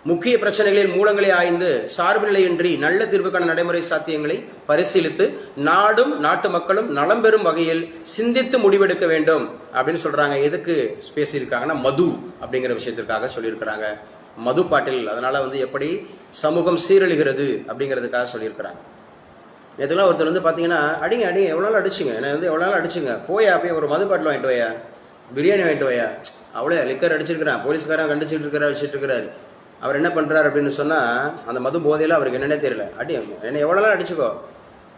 முக்கிய பிரச்சனைகளின் மூலங்களை ஆய்ந்து சார்புநிலையின்றி நல்ல தீர்வுக்கான நடைமுறை சாத்தியங்களை பரிசீலித்து நாடும் நாட்டு மக்களும் நலம் பெறும் வகையில் சிந்தித்து முடிவெடுக்க வேண்டும் அப்படின்னு சொல்றாங்க. எதுக்கு பேசியிருக்காங்கன்னா மது அப்படிங்கிற விஷயத்திற்காக சொல்லியிருக்கிறாங்க. மது பாட்டில் அதனால் வந்து எப்படி சமூகம் சீரழிகிறது அப்படிங்கிறதுக்காக சொல்லியிருக்கிறாங்க நேற்றுலாம் ஒருத்தர் வந்து பார்த்தீங்கன்னா அடிங்க அடிங்க எவ்வளோ நாள் அடிச்சுங்க? என்ன வந்து எவ்வளோ நாள் அடிச்சுங்க? போயா அப்படியே ஒரு மது பாட்டில் வாங்கிட்டு வயா? பிரியாணி வாங்கிட்டு வயா? அவ்வளோ லிக்கர் அடிச்சிருக்கிறான் போலீஸ்காரன் கண்டிச்சுட்டு இருக்கிறார் வச்சுட்டு இருக்கிறாரு. அவர் என்ன பண்ணுறாரு அப்படின்னு சொன்னால் அந்த மது போதையில் அவருக்கு என்னன்னே தெரியல. அடி என்ன எவ்வளோ நாள் அடிச்சுக்கோ?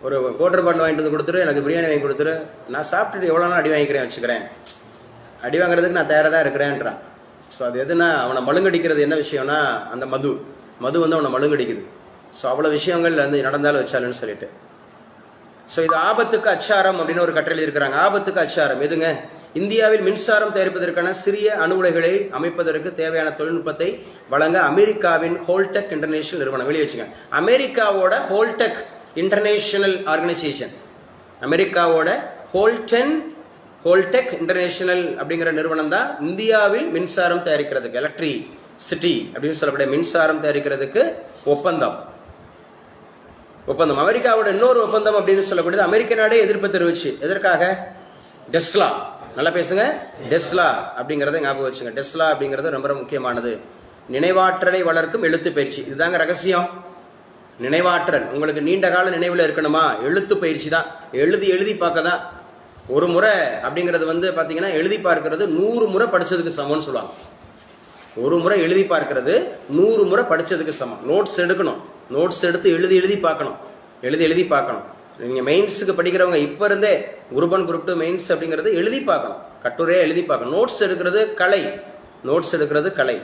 ஒரு கோட்டர் பாட்டில் வாங்கிட்டு வந்து கொடுத்துரு எனக்கு பிரியாணி வாங்கி கொடுத்துரு. நான் சாப்பிட்டுட்டு எவ்வளோ நாள் அடி வாங்கிக்கிறேன் வச்சுக்கிறேன். அடி வாங்குறதுக்கு நான் தயாராக தான் இருக்கிறேன்றான். ஸோ அது எதுனா அவனை மழுங்கடிக்கிறது என்ன விஷயம்னா அந்த மது. மது வந்து அவனை மழுங்கடிக்குது. ஸோ அவ்வளோ விஷயங்கள் வந்து நடந்தாலும் வச்சாலுன்னு சொல்லிட்டு. ஸோ இது ஆபத்துக்கு அச்சாரம் அப்படின்னு ஒரு கட்டளை இருக்கிறாங்க ஆபத்துக்கு அச்சாரம். எதுங்க? இந்தியாவில் மின்சாரம் தயாரிப்பதற்கான சிறிய அணு உலைகளை அமைப்பதற்கு தேவையான தொழில்நுட்பத்தை வழங்க அமெரிக்காவின் ஹோல்டெக் இன்டர்நேஷனல் நிறுவனம் வெளியே வச்சுங்க. அமெரிக்காவோட ஹோல்டெக் இன்டர்நேஷனல் ஆர்கனைசேஷன். அமெரிக்காவோட ஹோல்டென் ஹோல்டெக் இன்டர்நேஷனல் அப்படிங்கிற நிறுவனம் தான் இந்தியாவில் மின்சாரம் தயாரிக்கிறதுக்கு எலக்ட்ரி சிட்டி அப்படின்னு சொல்லக்கூடிய மின்சாரம் தயாரிக்கிறதுக்கு ஒப்பந்தம். ஒப்பந்தம். அமெரிக்காவோட இன்னொரு ஒப்பந்தம் அப்படின்னு சொல்லக்கூடியது அமெரிக்க நாடே எதிர்ப்பு தெரிவிச்சு. எதற்காக? டெஸ்லா. நல்லா பேசுங்க. டெஸ்லா அப்படிங்கிறத ஞாபகம் வச்சுங்க. டெஸ்லா அப்படிங்கிறது ரொம்ப ரொம்ப முக்கியமானது. நினைவாற்றலை வளர்க்கும் எழுத்து பயிற்சி. இதுதாங்க ரகசியம். நினைவாற்றல். உங்களுக்கு நீண்ட கால நினைவில் இருக்கணுமா? எழுத்து பயிற்சி தான். எழுதி எழுதி பார்க்க தான் ஒரு முறை அப்படிங்கிறது வந்து பார்த்தீங்கன்னா எழுதி பார்க்கறது நூறு முறை படித்ததுக்கு சமம்னு சொல்லுவாங்க. ஒரு முறை எழுதி பார்க்கறது நூறு முறை படித்ததுக்கு சமம். நோட்ஸ் எடுக்கணும். நோட்ஸ் எடுத்து எழுதி எழுதி பார்க்கணும். எழுதி எழுதி பார்க்கணும். நீங்கள் மெயின்ஸுக்கு படிக்கிறவங்க இப்போ இருந்தே group one group two mains அப்படிங்கிறது எழுதி பார்க்கணும். கட்டுரையாக எழுதி பார்க்கணும். நோட்ஸ் எடுக்கிறது கலை. நோட்ஸ் எடுக்கிறது கலை.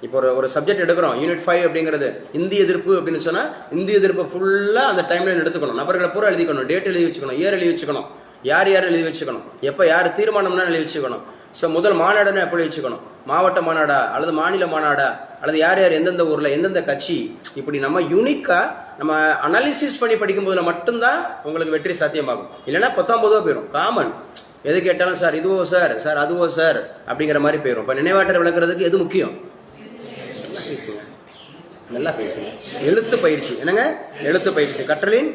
இப்போ ஒரு ஒரு சப்ஜெக்ட் எடுக்கிறோம். யூனிட் ஃபைவ் அப்படிங்கிறது இந்தி எதிர்ப்பு அப்படின்னு சொன்னால் இந்தி எதிர்ப்பு ஃபுல்லாக அந்த டைம்லைன் எடுத்துக்கணும். நபர்களை பூரா எழுதிக்கணும். டேட் எழுதி வச்சுக்கணும். இயர் எழுதி வச்சுக்கணும். யார் யார் எழுதி வச்சுக்கணும்? எப்போ யார் தீர்மானம்னா எழுதி வச்சுக்கணும். ஸோ முதல் மாநாடுன்னு எப்படி வச்சுக்கணும்? மாவட்ட மாநாடா? அல்லது மாநில மாநாடா? அல்லது யார் யார் எந்தெந்த ஊரில் எந்தெந்த கட்சி? இப்படி நம்ம யூனிக்காக நம்ம அனாலிசிஸ் பண்ணி படிக்கும்போதில் மட்டும்தான் உங்களுக்கு வெற்றி சாத்தியமாகும். இல்லைன்னா பத்தொம்பதோ போயிடும் காமன் எது கேட்டாலும் சார் இதுவோ சார்? சார் அதுவோ சார்? அப்படிங்கிற மாதிரி போயிடும் இப்போ நினைவாற்றல் விளக்குறதுக்கு எது முக்கியம்? நல்லா பேசுங்க. நல்லா பேசுங்க. எழுத்து பயிற்சி. என்னங்க? எழுத்து பயிற்சி. கற்றலின்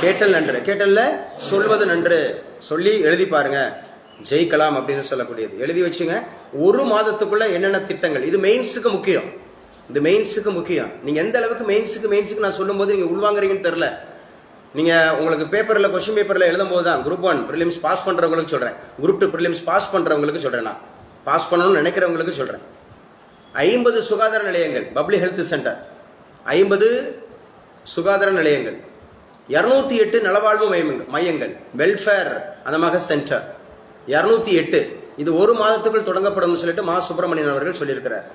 கேட்டல் நன்று. கேட்டல்ல சொல்வது நன்று. சொல்லி எழுதி பாருங்க. ஜெயிக்கலாம் அப்படின்னு சொல்லக்கூடியது. எழுதி வச்சுங்க. ஒரு மாதத்துக்குள்ள என்னென்ன திட்டங்கள்? இது மெயின்ஸுக்கு முக்கியம். இது மெயின்ஸுக்கு முக்கியம். நீங்க எந்த அளவுக்கு மெயின்ஸுக்கு மெயின்ஸுக்கு நான் சொல்லும்போது நீங்க உள்வாங்குறீங்கன்னு தெரில நீங்க உங்களுக்கு பேப்பர்ல கொஸ்டின் பேப்பர்ல எழுதும்போது தான் குரூப் ஒன் ப்ரிலிம்ஸ் பாஸ் பண்றவங்களுக்கு சொல்றேன். குரூப் டூ ப்ரிலிம்ஸ் பாஸ் பண்றவங்களுக்கு சொல்றேன் நான். பாஸ் பண்ணணும்னு நினைக்கிறவங்களுக்கு சொல்றேன். ஐம்பது சுகாதார நிலையங்கள். பப்ளிக் ஹெல்த் சென்டர் ஐம்பது சுகாதார நிலையங்கள். இரநூத்தி எட்டு நலவாழ்வு மையங்கள் மையங்கள் வெல்ஃபேர் அந்த மாதிரி சென்டர் இரநூத்தி எட்டு இது ஒரு மாதத்துக்குள் தொடங்கப்படும் சொல்லிட்டு மா சுப்பிரமணியன் அவர்கள் சொல்லியிருக்கிறார்.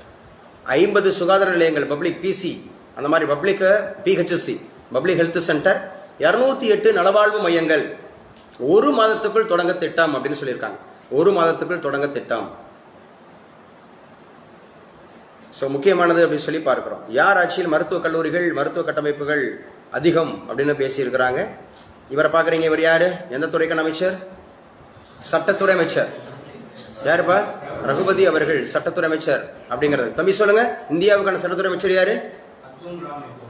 ஐம்பது சுகாதார நிலையங்கள் பப்ளிக் பிசி அந்த மாதிரி public PHC public health centre இரநூத்தி எட்டு நலவாழ்வு மையங்கள் ஒரு மாதத்துக்குள் தொடங்க திட்டம் அப்படின்னு சொல்லியிருக்காங்க. ஒரு மாதத்துக்குள் தொடங்க திட்டம் ஸோ முக்கியமானது அப்படின்னு சொல்லி பார்க்குறோம். யார் ஆட்சியில் மருத்துவக் கல்லூரிகள் மருத்துவ கட்டமைப்புகள் அதிகம் அப்படின்னு பேசியிருக்கிறாங்க. இவரை பார்க்குறீங்க இவர் யார்? எந்த துறைக்கான அமைச்சர்? சட்டத்துறை அமைச்சர். யாருப்பா? ரகுபதி அவர்கள் சட்டத்துறை அமைச்சர் அப்படிங்கிறது. தம்பி சொல்லுங்க. இந்தியாவுக்கான சட்டத்துறை அமைச்சர் யாரு?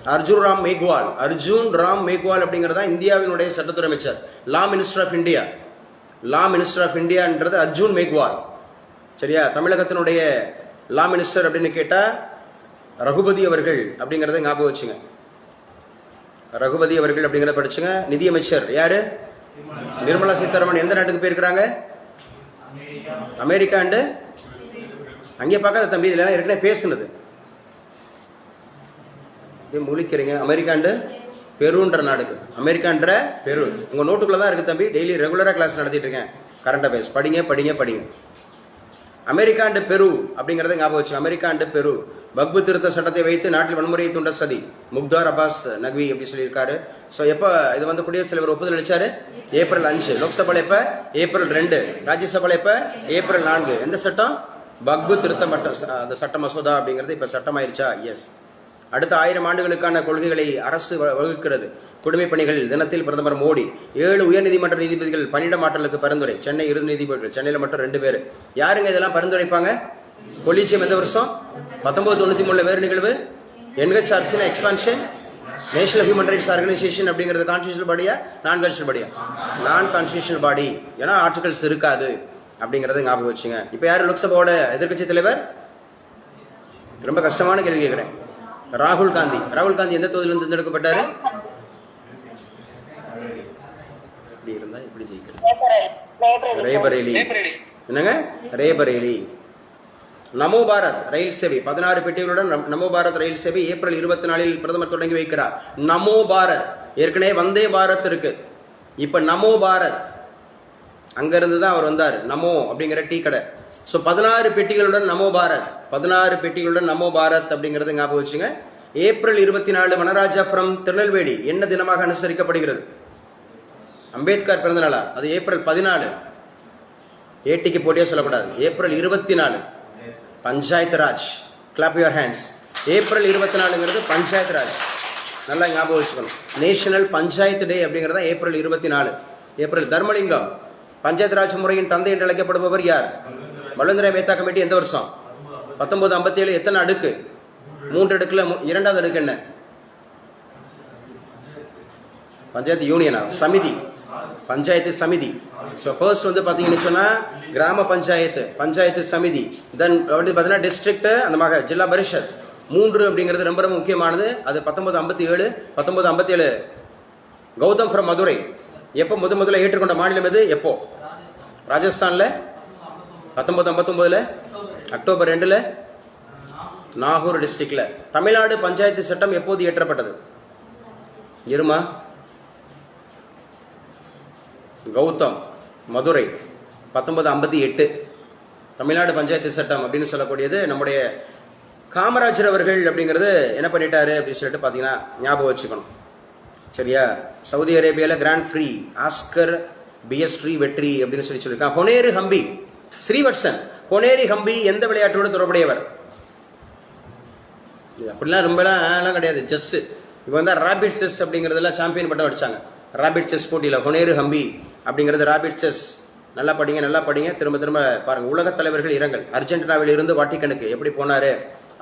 அர்ஜுன் ராம் மேக்வால். அர்ஜுன் ராம் மேக்வால் அப்படிங்கிறது தான் இந்தியாவினுடைய சட்டத்துறை அமைச்சர். Law minister of India. Law minister of இந்தியான்றது Arjun Meghwal. சரியா? தமிழகத்தினுடைய லா மினிஸ்டர் அப்படின்னு கேட்டால் ரகுபதி அவர்கள் அப்படிங்கிறத ஞாபகம் வச்சுங்க. ரகுபதி அவர்கள் அப்படிங்கிறத படிச்சுங்க. நிதியமைச்சர் யாரு? நிர்மலா சீதாராமன் எந்த நாட்டுக்கு போயிருக்கிறாங்க? அமெரிக்காண்டு அங்கே பார்க்காத தம்பி இதில் ஏற்கனவே பேசுனது. முழிக்கிறீங்க. அமெரிக்காண்டு பெருன்ற நாடுக்கு. அமெரிக்கான்ற பெரு. உங்கள் நோட்டுக்குள்ளே தான் இருக்கு தம்பி. டெய்லி ரெகுலராக கிளாஸ் நடத்திட்டு இருக்கேன். கரண்ட் அஃபேர்ஸ் படிங்க படிங்க படிங்க. அமெரிக்கா அண்டு பெரு அப்படிங்கிறத ஞாபகம் வச்சு அமெரிக்கா அண்டு பெரு. பக்பு திருத்த சட்டத்தை வைத்து நாட்டில் வன்முறையை தூண்ட சதி. முக்தார் அப்பாஸ் நக்வி அப்படி சொல்லியிருக்காரு? ஸோ எப்போ இது வந்து குடியரசுத் தலைவர் ஒப்புதல் அளிச்சாரு? ஏப்ரல் அஞ்சு. லோக்சபால எப்போ? ஏப்ரல் ரெண்டு. ராஜ்யசபால எப்போ? ஏப்ரல் நான்கு. எந்த சட்டம்? பக்பு திருத்த மட்டம் அந்த சட்ட மசோதா அப்படிங்கிறது இப்போ சட்டமாயிருச்சா? எஸ் அடுத்த ஆயிரம் ஆண்டுகளுக்கான கொள்கைகளை அரசு வ- வகுக்கிறது. குடிமைப் பணிகள் தினத்தில் பிரதமர் மோடி ஏழு உயர்நீதிமன்ற நீதிபதிகள் பணியிட மாற்றலுக்கு பரிந்துரை. சென்னை இரு நீதிபதிகள் சென்னையில் மட்டும் ரெண்டு பேர். யாருங்க இதெல்லாம் பரிந்துரைப்பாங்க? கொலிச்சியம் எந்த வருஷம்? பத்தொன்பது தொண்ணூத்தி மூணுல வேறு நிகழ்வு. என்ஹெச்ஆர்சின் expansion national human rights organisation அப்படிங்கிறது கான்ஸ்டியூஷனல் பாடியா நான் கான்ஸ்டியூஷன் பாடியா நான் கான்ஸ்டியூஷனல் பாடி ஏன்னா ஆர்டிகல்ஸ் இருக்காது அப்படிங்கறத ஞாபகம் வச்சுங்க. இப்போ யார் லோக்சபாவோட எதிர்க்கட்சி தலைவர்? ரொம்ப கஷ்டமான கேள்வி கேட்குறேன். ராகுல் காந்தி. ராகுல் காந்தி எந்த தொகுதியிலிருந்து தேர்ந்தெடுக்கப்பட்டாரு? இப்படி இருந்தா எப்படி ஜெயிக்கிறது? ரேபரேலி. என்னங்க? ரேபரேலி. நமோ பாரத் ரயில் சேவை. பதினாறு பெட்டிகளுடன் நம்- நமோ பாரத் ரயில் சேவை ஏப்ரல் இருபத்தி நாலில் பிரதமர் தொடங்கி வைக்கிறார். நமோ பாரத். ஏற்கனவே வந்தே பாரத் இருக்கு. இப்ப நமோ பாரத். அங்கிருந்து தான் அவர் வந்தார். நமோ அப்படிங்கிற டீ கடை. ஸோ பதினாறு பெட்டிகளுடன் நமோ பாரத். பதினாறு பெட்டிகளுடன் நமோ பாரத் அப்படிங்கிறது ஞாபகம் வச்சுங்க. ஏப்ரல் இருபத்தி நாலு வனராஜாபுரம் திருநெல்வேலி. என்ன தினமாக அனுசரிக்கப்படுகிறது? அம்பேத்கர் பிறந்தநாளா அது ஏப்ரல் பதினாலு. ஏடிக்கு போட்டியே சொல்லக்கூடாது. ஏப்ரல் இருபத்தி நாலு panchayat raj. Clap your hands April இருபத்தி நாலுங்கிறது பஞ்சாயத்து ராஜ். நல்லா ஞாபகம் வச்சுக்கணும். நேஷனல் பஞ்சாயத்து டே அப்படிங்கிறது ஏப்ரல் இருபத்தி நாலு ஏப்ரல் தர்மலிங்கம். பஞ்சாயத்து ராஜ் முறையின் தந்தை என்று அழைக்கப்படுபவர் யார்? வல்லுநரை மேத்தா கமிட்டி எந்த வருஷம்? பத்தொன்பது ஐம்பத்தி ஏழு எத்தனை அடுக்கு? மூன்று அடுக்கில் மு- இரண்டாவது அடுக்கு என்ன? பஞ்சாயத்து யூனியனா? சமிதி. பஞ்சாயத்து சமிதி. ஸோ ஃபர்ஸ்ட் வந்து பார்த்தீங்கன்னு சொன்னால் கிராம பஞ்சாயத்து பஞ்சாயத்து சமிதி. தென் வந்து பார்த்தீங்கன்னா டிஸ்ட்ரிக்ட் அந்த மாதிரி ஜில்லா பரிஷத். மூன்று அப்படிங்கிறது ரொம்ப ரொம்ப முக்கியமானது. அது பத்தொன்பது ஐம்பத்தி ஏழு பத்தொன்பது ஐம்பத்தி ஏழு கௌதம் ஃப்ரம் மதுரை. எப்போ முத முதல்ல ஏற்றுக்கொண்ட மாநிலம் எது? எப்போ? ராஜஸ்தானில். பத்தொன்பது ஐம்பத்தொம்போதில்? அக்டோபர் ரெண்டில்? நாகூர் டிஸ்ட்ரிக்ட்ல தமிழ்நாடு பஞ்சாயத்து சட்டம் எப்போது இயற்றப்பட்டது? இருமா? கௌதம் மதுரை. பத்தொன்பது ஐம்பத்தி எட்டு. தமிழ்நாடு பஞ்சாயத்து சட்டம் அப்படின்னு சொல்லக்கூடியது நம்முடைய காமராஜர் அவர்கள் அப்படிங்கிறது என்ன பண்ணிட்டாரு அப்படின்னு சொல்லிட்டு பார்த்தீங்கன்னா ஞாபகம் வச்சுக்கணும். சரியா? சவுதி அரேபியாவில் grand prix Oscar Piastri வெற்றி அப்படின்னு சொல்லி சொல்லியிருக்கான் ஹொனேரு ஹம்பி. ஸ்ரீவர்ஷன் கொனேரி ஹம்பி எந்த விளையாட்டோடு தொடர்புடையவர்? அப்படிலாம் ரொம்பலாம் ஆலாம் கிடையாது. செஸ் இப்போ வந்து ராபிட் செஸ் அப்படிங்கிறதெல்லாம் சாம்பியன் பட்டம் அடிச்சாங்க. ராபிட் செஸ் போட்டியில் ஹொனேரு ஹம்பி அப்படிங்கிறது ராபிட் செஸ் நல்லா படிங்க நல்லா படிங்க. திரும்ப திரும்ப பாருங்கள் உலகத் தலைவர்கள் இரங்கல். அர்ஜென்டினாவில் இருந்து வாட்டிக்கனுக்கு எப்படி போனாரு?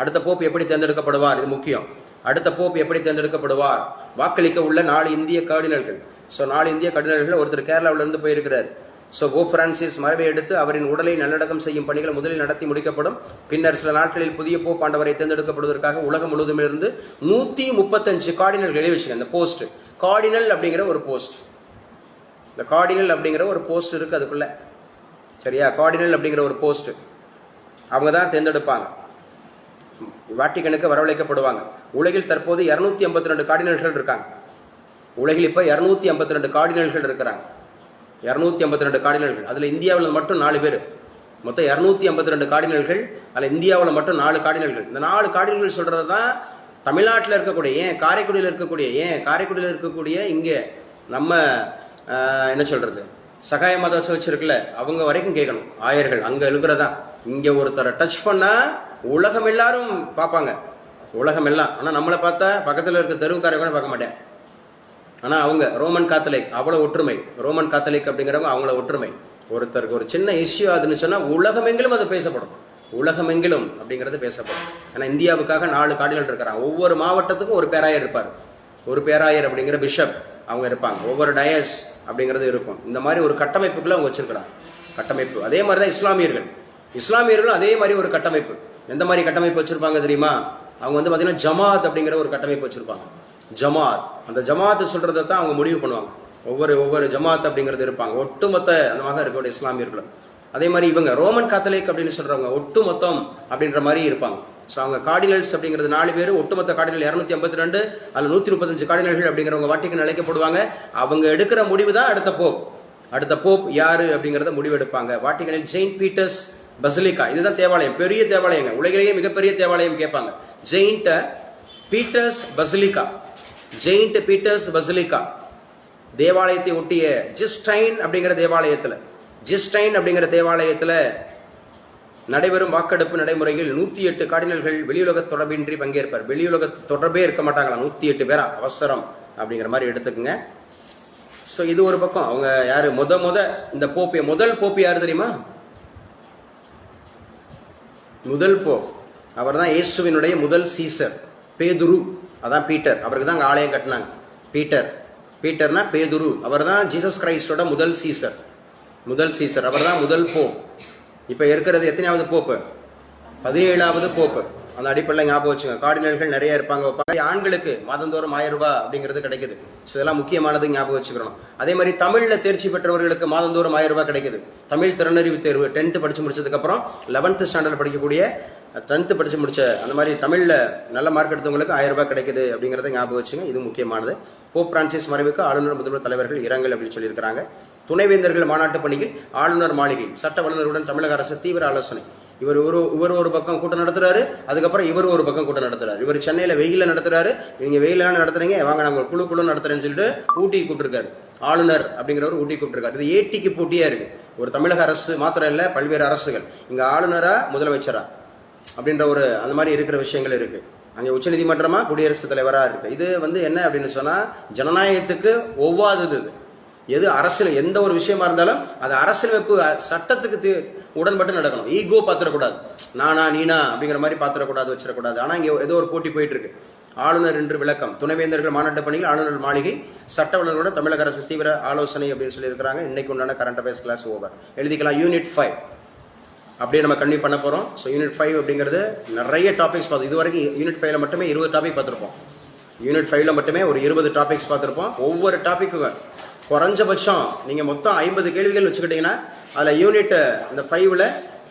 அடுத்த போப் எப்படி தேர்ந்தெடுக்கப்படுவார்? இது முக்கியம். அடுத்த போப் எப்படி தேர்ந்தெடுக்கப்படுவார்? வாக்களிக்க உள்ள நாலு இந்திய கார்டினல்கள் ஸோ நாலு இந்திய கார்டினல்கள் ஒருத்தர் கேரளாவிலேருந்து போயிருக்கிறார். ஸோ கோ பிரான்சிஸ் மரபை எடுத்து அவரின் உடலை நல்லடக்கம் செய்யும் பணிகள் முதலில் நடத்தி முடிக்கப்படும். பின்னர் சில நாட்களில் புதிய போப் ஆண்டவரை தேர்ந்தெடுக்கப்படுவதற்காக உலகம் முழுவதுமிருந்து நூற்றி முப்பத்தஞ்சு கார்டினல் எழுதி அந்த போஸ்ட் கார்டினல் அப்படிங்கிற ஒரு போஸ்ட் இந்த கார்டினல் அப்படிங்கிற ஒரு போஸ்ட் இருக்குது அதுக்குள்ள. சரியா? கார்டினல் அப்படிங்கிற ஒரு போஸ்ட் அவங்க தான் தேர்ந்தெடுப்பாங்க. வாட்டிகனுக்கு வரவழைக்கப்படுவாங்க. உலகில் தற்போது இரநூத்தி ஐம்பத்தி ரெண்டு கார்டினல்கள் இருக்காங்க. உலகில் இப்போ இரநூத்தி ஐம்பத்தி ரெண்டு கார்டினல்கள் இருக்கிறாங்க. இரநூத்தி ஐம்பத்தி ரெண்டு கார்டினல்கள் அதில் இந்தியாவில் மட்டும் நாலு பேர். மொத்தம் இரநூத்தி ஐம்பத்தி ரெண்டு கார்டினல்கள் அதில் இந்தியாவில் மட்டும் நாலு கார்டினல்கள் இந்த நாலு கார்டினல்கள் சொல்கிறது தான் தமிழ்நாட்டில் இருக்கக்கூடிய ஏன் காரைக்குடியில் இருக்கக்கூடிய ஏன் காரைக்குடியில் இருக்கக்கூடிய இங்கே நம்ம என்ன சொல்கிறது சகாய மத சர்ச் இருக்குல்ல அவங்க வரைக்கும் கேட்கணும். ஆயர்கள் அங்கே இருக்கிறதா இங்கே ஒருத்தரை டச் பண்ணால் உலகம் எல்லாரும் பார்ப்பாங்க. உலகம் எல்லாம். ஆனால் நம்மளை பார்த்தா பக்கத்தில் இருக்க தெருவுக்காரங்க கூட பார்க்க மாட்டேன். ஆனால் அவங்க ரோமன் காத்தலிக் அவ்வளோ ஒற்றுமை. ரோமன் காத்தலிக் அப்படிங்கிறவங்க அவங்கள ஒற்றுமை. ஒருத்தருக்கு ஒரு சின்ன இஷ்யூ அதுன்னு சொன்னால் உலகமெங்கிலும் அது பேசப்படும். உலகமெங்கிலும் அப்படிங்கிறது பேசப்படும். ஏன்னா இந்தியாவுக்காக நாலு காடிகள் இருக்கிறாங்க. ஒவ்வொரு மாவட்டத்துக்கும் ஒரு பேராயர் இருப்பார். ஒரு பேராயர் அப்படிங்கிற பிஷப் அவங்க இருப்பாங்க. ஒவ்வொரு டயஸ் அப்படிங்கிறது இருக்கும். இந்த மாதிரி ஒரு கட்டமைப்புக்குள்ள அவங்க வச்சிருக்கிறாங்க. கட்டமைப்பு. அதே மாதிரி தான் இஸ்லாமியர்கள். இஸ்லாமியர்களும் அதே மாதிரி ஒரு கட்டமைப்பு. எந்த மாதிரி கட்டமைப்பு வச்சிருப்பாங்க தெரியுமா? அவங்க வந்து பார்த்தீங்கன்னா ஜமாத் அப்படிங்கிற ஒரு கட்டமைப்பு வச்சிருப்பாங்க. ஜமாத். அந்த ஜமாத் சொல்றதை தான் அவங்க முடிவு பண்ணுவாங்க. ஒவ்வொரு ஒவ்வொரு ஜமாத் அப்படிங்கிறது இருப்பாங்க. ஒட்டுமொத்த அந்த மாதிரி இருக்கக்கூடிய இஸ்லாமியர்களும் அதே மாதிரி இவங்க ரோமன் கத்தலிக் அப்படின்னு சொல்றவங்க ஒட்டுமொத்தம் அப்படின்ற மாதிரி இருப்பாங்க. ஸோ அவங்க கார்டினல்ஸ் அப்படிங்கிறது நாலு பேர். ஒட்டுமொத்த கார்டினல் இரநூத்தி ஐம்பத்தி ரெண்டு அதில் நூற்றி முப்பத்தஞ்சு கார்டினல்கள் அப்படிங்கிறவங்க வாட்டிக்கு அழைக்கப்படுவாங்க. அவங்க எடுக்கிற முடிவு தான் அடுத்த போப். அடுத்த போப் யாரு அப்படிங்கிறத முடிவு எடுப்பாங்க வாட்டிகனில் ஜெயின்ட் பீட்டர்ஸ் பசிலிக்கா இதுதான் தேவாலயம். பெரிய தேவாலயங்க. உலகிலேயே மிகப்பெரிய தேவாலயம் கேட்பாங்க. Saint Peter's Basilica Saint Peter's Basilica தேவாலயத்தை ஒட்டிய ஜிஸ்டைன் அப்படிங்கிற தேவாலயத்தில் ஜிஸ்டைன் அப்படிங்கிற தேவாலயத்தில் நடைபெறும் வாக்கெடுப்பு நடைமுறையில் நூற்றி எட்டு கார்டினல்கள் வெளியுலக தொடர்பின்றி பங்கேற்பார். வெளியுலக தொடர்பே இருக்க மாட்டாங்களா நூற்றி எட்டு பேரா அவசரம் அப்படிங்கிற மாதிரி எடுத்துக்கோங்க. ஸோ இது ஒரு பக்கம். அவங்க யார்? முத முத இந்த போப்பு முதல் போப்பு யார் தெரியுமா? முதல் போப். அவர் தான் இயேசுவினுடைய முதல் சீசர் பேதுரு. அதான் பீட்டர். அவருக்கு தான் அங்கே ஆலயம் கட்டினாங்க. பீட்டர். பீட்டர்னா பேதுரு. அவர் தான் ஜீசஸ் கிரைஸ்டோட முதல் சீசர். முதல் சீசர். அவர் தான் முதல் போப். இப்போ இருக்கிறது எத்தனையாவது போப்பு? பதினேழாவது போப்பு. அந்த அடிப்படையில் ஞாபகம் வச்சுங்க. கார்டினல்கள் நிறைய இருப்பாங்க. வைப்பாங்க. ஆண்களுக்கு மாதந்தோறும் ஆயிரம் ரூபாய் அப்படிங்கிறது கிடைக்குது. ஸோ இதெல்லாம் முக்கியமானது ஞாபகம் வச்சுக்கணும். அதே மாதிரி தமிழில் தேர்ச்சி பெற்றவர்களுக்கு மாதந்தோறும் ஆயிரம் ரூபாய் கிடைக்குது. தமிழ் திறனறிவு தேர்வு டென்த்து படித்து முடிச்சதுக்கப்புறம் லெவன்த்து ஸ்டாண்டர்ட் படிக்கக்கூடிய டென்த்து படித்து முடிச்ச அந்த மாதிரி தமிழில் நல்ல மார்க் எடுத்தவங்களுக்கு ஆயிரம் ரூபாய் கிடைக்குது அப்படிங்கிறத ஞாபகம் வச்சுங்க. இது முக்கியமானது. போப் பிரான்சிஸ் மறைவுக்கு ஆளுநர் முதல்வர் தலைவர்கள் இரங்கல் அப்படின்னு சொல்லியிருக்கிறாங்க. துணைவேந்தர்கள் மாநாட்டு பணியில் ஆளுநர் மாளிகை சட்ட வல்லுநருடன் தமிழக அரசு தீவிர ஆலோசனை. இவர் ஒரு இவர் ஒரு பக்கம் கூட்டம் நடத்துறாரு அதுக்கப்புறம் இவர் ஒரு பக்கம் கூட்டம் நடத்துறாரு. இவர் சென்னையில் வெயிலில் நடத்துறாரு. நீங்கள் வெயிலான நடத்துறீங்க வாங்க நாங்கள் குழு குழு நடத்துறேன்னு சொல்லிட்டு ஊட்டி கூப்பிட்டுருக்காரு. ஆளுநர் அப்படிங்கிறவர் ஊட்டி கூப்பிட்டுருக்காரு. இது ஏடிக்கு போட்டியாக இருக்குது ஒரு தமிழக அரசு மாத்திரம் இல்லை பல்வேறு அரசுகள். இங்கே ஆளுநரா முதலமைச்சரா? அப்படின்ற ஒரு அந்த மாதிரி இருக்கிற விஷயங்கள் இருக்கு. அங்கே உச்சநீதிமன்றமா குடியரசுத் தலைவராக இருக்கு. இது வந்து என்ன அப்படின்னு சொன்னா ஜனநாயகத்துக்கு ஒவ்வாதது இது. எது அரசியல் எந்த ஒரு விஷயமா இருந்தாலும் அது அரசியலமைப்பு சட்டத்துக்கு உடன்பட்டு நடக்கணும். ஈகோ பாத்திரக்கூடாது. நானா நீனா அப்படிங்கிற மாதிரி பாத்திரக்கூடாது வச்சிடக்கூடாது. ஆனா இங்கே ஏதோ ஒரு போட்டி போயிட்டு இருக்கு. ஆளுநர் என்று விளக்கம். துணைவேந்தர்கள் மாநாட்டு பணியில் ஆளுநர் மாளிகை சட்ட வல்லுநரோட தமிழக அரசு தீவிர ஆலோசனை அப்படின்னு சொல்லியிருக்கிறாங்க. இன்னைக்கு உண்டான கரண்ட் அஃபேர்ஸ் கிளாஸ் ஓவர் எழுதிக்கலாம். யூனிட் ஃபைவ் அப்படியே நம்ம கண்டினியூ பண்ண போறோம். ஸோ யூனிட் ஃபைவ் அப்படிங்கிறது நிறைய டாபிக்ஸ் பார்த்து இது வரைக்கும் யூனிட் ஃபைவ்ல மட்டுமே இருபது டாபிக் பார்த்துருப்போம். யூனிட் ஃபைவ்ல மட்டுமே ஒரு இருபது டாபிக்ஸ் பார்த்துருப்போம். ஒவ்வொரு டாப்பிக்கும் குறைஞ்சபட்சம் நீங்கள் மொத்தம் ஐம்பது கேள்விகள் வச்சுக்கிட்டீங்கன்னா அதில் யூனிட் இந்த ஃபைவ்ல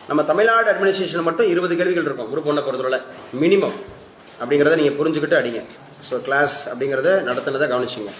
நம்ம தமிழ்நாடு அட்மினிஸ்ட்ரேஷன் மட்டும் இருபது கேள்விகள் இருக்கும் குரூப் ஒன்றை பொறுத்தவரை மினிமம் அப்படிங்கிறத நீங்கள் புரிஞ்சுக்கிட்டு அடிங்க. ஸோ கிளாஸ் அப்படிங்கிறத நடத்துனதை கவனிச்சிங்க.